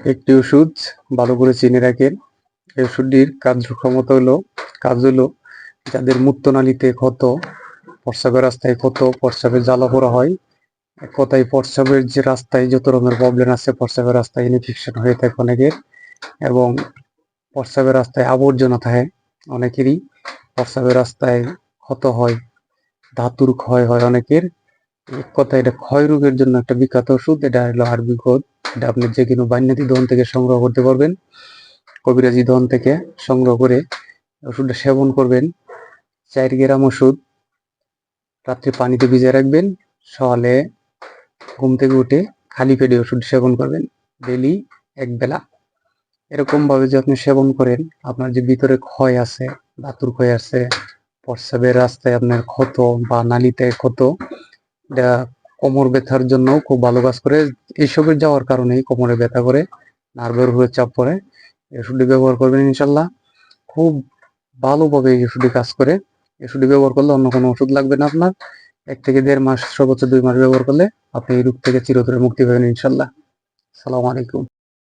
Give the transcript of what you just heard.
একটি ওষুধ ভালো করে চিনে রাখেন। এই ওষুধটির কার্যক্ষমতা হলো, কাজ হলো যাদের মূত্রনালীতে ক্ষত প্রস্রাবের রাস্তায় ক্ষত প্রস্রাবের জ্বালা পোড়া হয়, এক কথায় প্রস্রাবের যে রাস্তায় যত রকমের প্রবলেম আছে প্রস্রাবের রাস্তায় ইনফেকশন হয়ে থাকে অনেকের এবং প্রস্রাবের রাস্তায় আবর্জনা থাকে অনেকেরই। প্রস্রাবের রাস্তায় ক্ষত হয়, ধাতুর ক্ষয় হয় অনেকের। এক কথা এটা ক্ষয় রোগের জন্য একটা বিখ্যাত ওষুধ, এটা হলো আরবি খোদ এটা আপনি যে কোনো বান্যাতি দহন থেকে সংগ্রহ করতে পারবেন। কবিরাজি দহন থেকে সংগ্রহ করে ওষুধটা সেবন করবেন। চার গ্রাম ওষুধ রাত্রে পানিতে ভিজিয়ে রাখবেন। সকালে ঘুম থেকে উঠে খালি পেটে ওষুধ সেবন করবেন। ডেলি এক বেলা। এরকম ভাবে যে আপনি সেবন করেন, আপনার যে ভিতরে ক্ষয় আছে ধাতুর ক্ষয় আছে, প্রস্রাবের রাস্তায় আপনার ক্ষত বা নালিতে ক্ষত, এটা কোমর ব্যথার জন্য খুব ভালো কাজ করে। এইসবের যাওয়ার কারণেই কোমরে ব্যথা করে, নার্ভের উপরে চাপ পড়ে। এই ওষুধটি ব্যবহার করবেন ইনশাল্লাহ। খুব ভালোভাবে এই ওষুধটি কাজ করে। এই ওষুধটি ব্যবহার করলে অন্য কোনো ওষুধ লাগবে না আপনার। এক থেকে দেড় মাস, সর্বোচ্চ দুই মাস ব্যবহার করলে আপনি এই রোগ থেকে চিরতরে মুক্তি পাবেন ইনশাল্লাহ। সালাম আলাইকুম।